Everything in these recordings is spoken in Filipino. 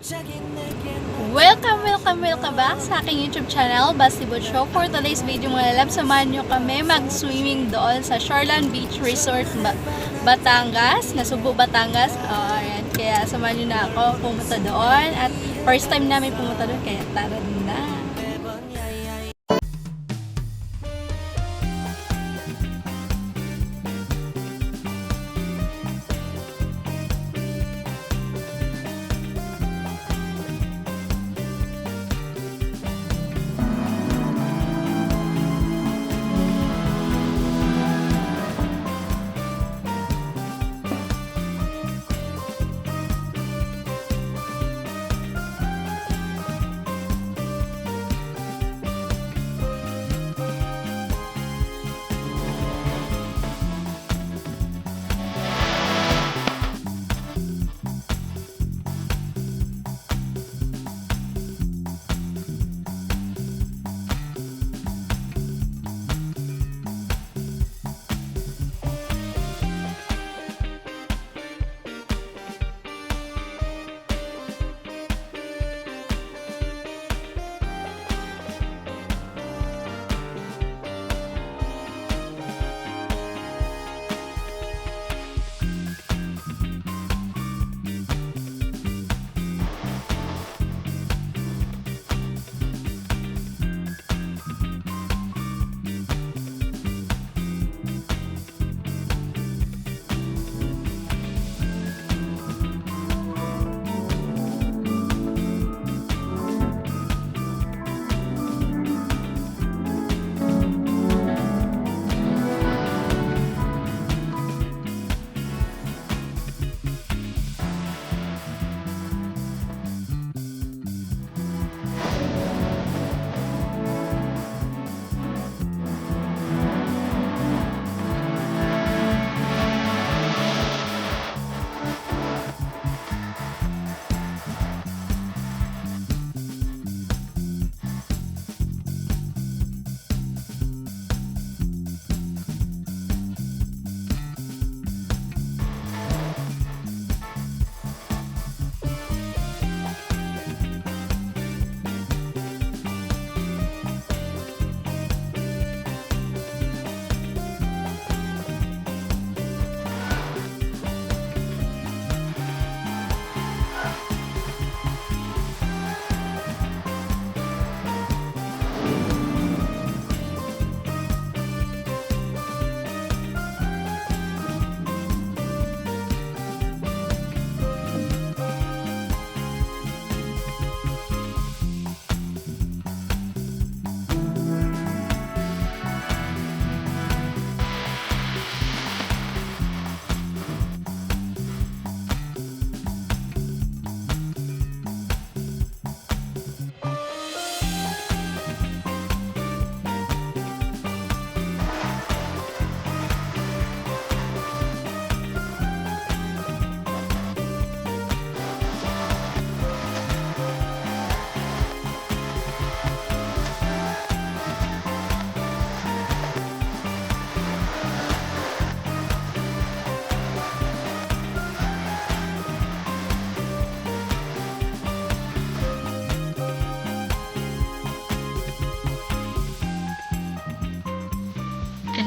Welcome, welcome, welcome back sa aking YouTube channel, Basti Boat Show. For today's video mga lalab, samahan nyo kami mag-swimming doon sa Shoreland Beach Resort, Ba- Batangas, Nasubo, Batangas. Oh, ayan. Kaya samahan nyo na ako pumunta doon. At first time namin pumunta doon, kaya tara na.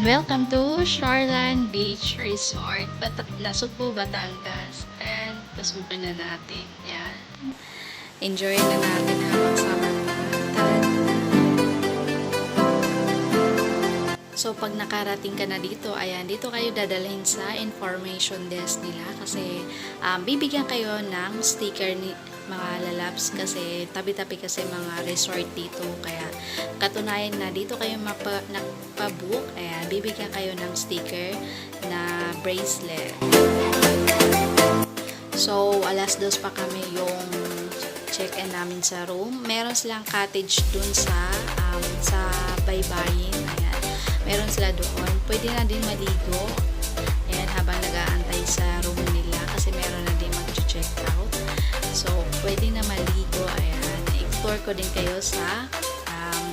Welcome to Shoreland Beach Resort, Bat Nasugbo, Batangas. And pasukan na natin. Yan. Enjoy na natin habang summer So, pag nakarating ka na dito, ayan, dito kayo dadalhin sa information desk nila kasi um, bibigyan kayo ng sticker ni mga lalabs kasi tabi-tabi kasi mga resort dito. Kaya katunayan na dito kayo mapa, nagpa-book ayan, bibigyan kayo ng sticker na bracelet. So alas dos pa kami yung check-in namin sa room. Meron silang cottage dun sa um, sa baybayin. ayan meron sila doon. Pwede na din maligo. Ayan habang nag-aantay sa room nila. Kasi meron na din mag-check out. So pwede na maligo. Ayan. I-tour ko din kayo sa um,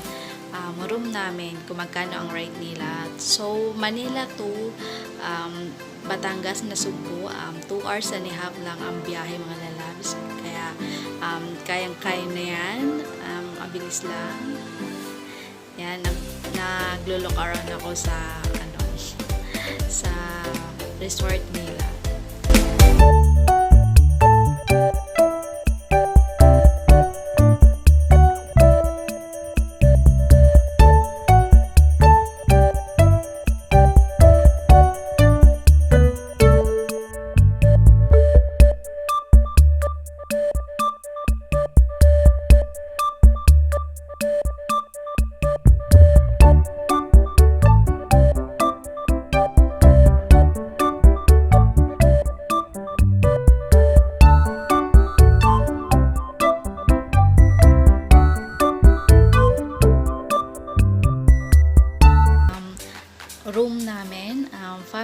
um, room namin kung magkano ang rate nila. So Manila to um, Batangas na Subo um, 2 hours and a half lang ang biyahe mga lalabs. Kaya Um, kayang-kaya na yan. Um, mabilis lang. Yan, naglo-look around ako sa, ano, sa resort nila.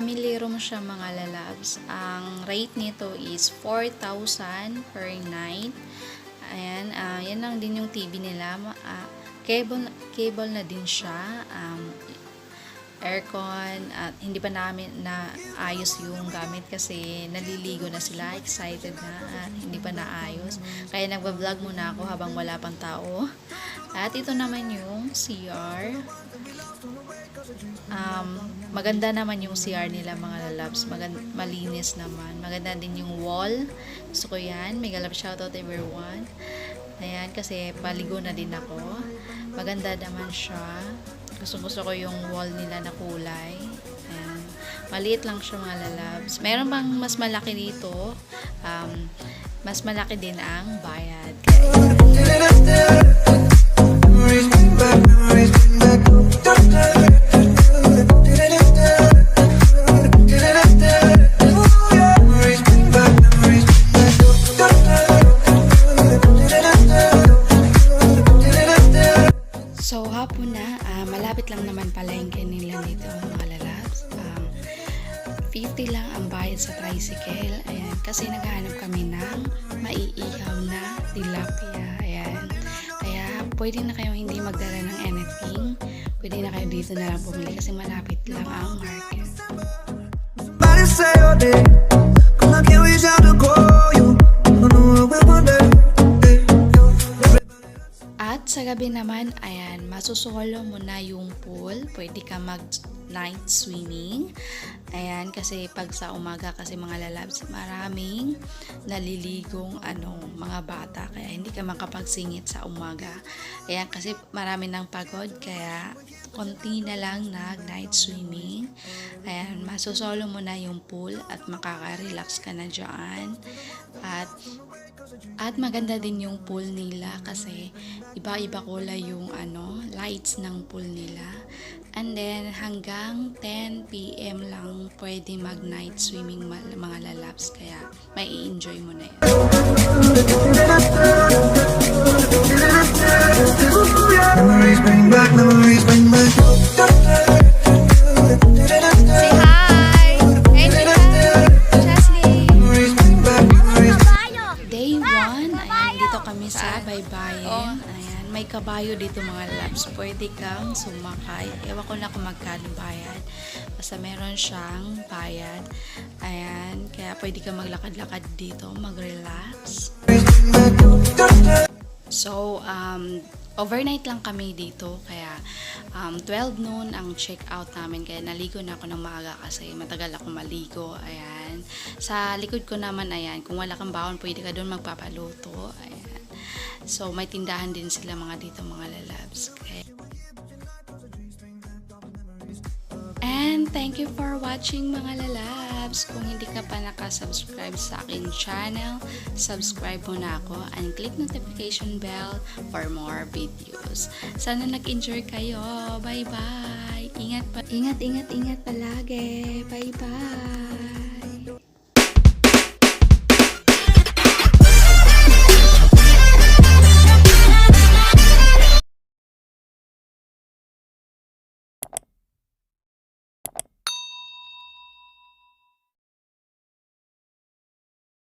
Family room siya mga lalabs. Ang rate nito is 4,000 per night. Ayan, ah, yan lang din yung TV nila. Ah, cable, cable na din siya. Um, aircon at hindi pa namin na ayos yung gamit kasi naliligo na sila excited na at hindi pa naayos kaya nagba-vlog muna ako habang wala pang tao at ito naman yung CR um, maganda naman yung CR nila mga lalabs. Magan- malinis naman. Maganda din yung wall. Gusto ko yan. May galap shoutout everyone. Ayan kasi paligo na din ako. Maganda naman siya. Gusto gusto ko yung wall nila na kulay. Ayan. Maliit lang siya mga lalabs. Meron bang mas malaki dito? Um, mas malaki din ang bayad kasi naghahanap kami ng maiihaw na tilapia. Ayan. Kaya, pwede na kayo hindi magdala ng anything. Pwede na kayo dito na lang bumili kasi malapit lang ang market. At sa gabi naman, ayan, masusolo mo na yung pool. Pwede ka mag night swimming. Ayan, kasi pag sa umaga kasi mga lalabs, maraming naliligong ano, mga bata. Kaya hindi ka makapagsingit sa umaga. Ayan, kasi marami ng pagod. Kaya konti na lang nag night swimming. Ayan, masusolo mo na yung pool at makaka-relax ka na dyan. At at maganda din yung pool nila kasi iba-iba kulay yung ano, lights ng pool nila. And then hanggang 10 PM lang pwede mag night swimming mga lalabs kaya may enjoy mo na yan. Memories bring back, memories bring back. Say hi! Hey, Chesley! Memories bring back, memories Day 1, ayan, dito kami sa Baybayin. Ayan, may kabayo dito mga labs. Pwede kang sumakay. Ewan ko na kung magkano bayad. Basta meron siyang bayad. Ayan, kaya pwede kang maglakad-lakad dito, mag-relax. So, um, overnight lang kami dito. Kaya, um, 12 noon ang check-out namin. Kaya naligo na ako ng maaga kasi matagal ako maligo. Ayan. Sa likod ko naman, ayan, kung wala kang baon, pwede ka doon magpapaluto. Ayan. So, may tindahan din sila mga dito, mga lalabs. Okay. And thank you for watching mga lalabs. Kung hindi ka pa nakasubscribe sa akin channel, subscribe mo na ako and click notification bell for more videos. Sana nag-enjoy kayo. Bye-bye. Ingat pa. Ingat, ingat, ingat palagi. Bye-bye.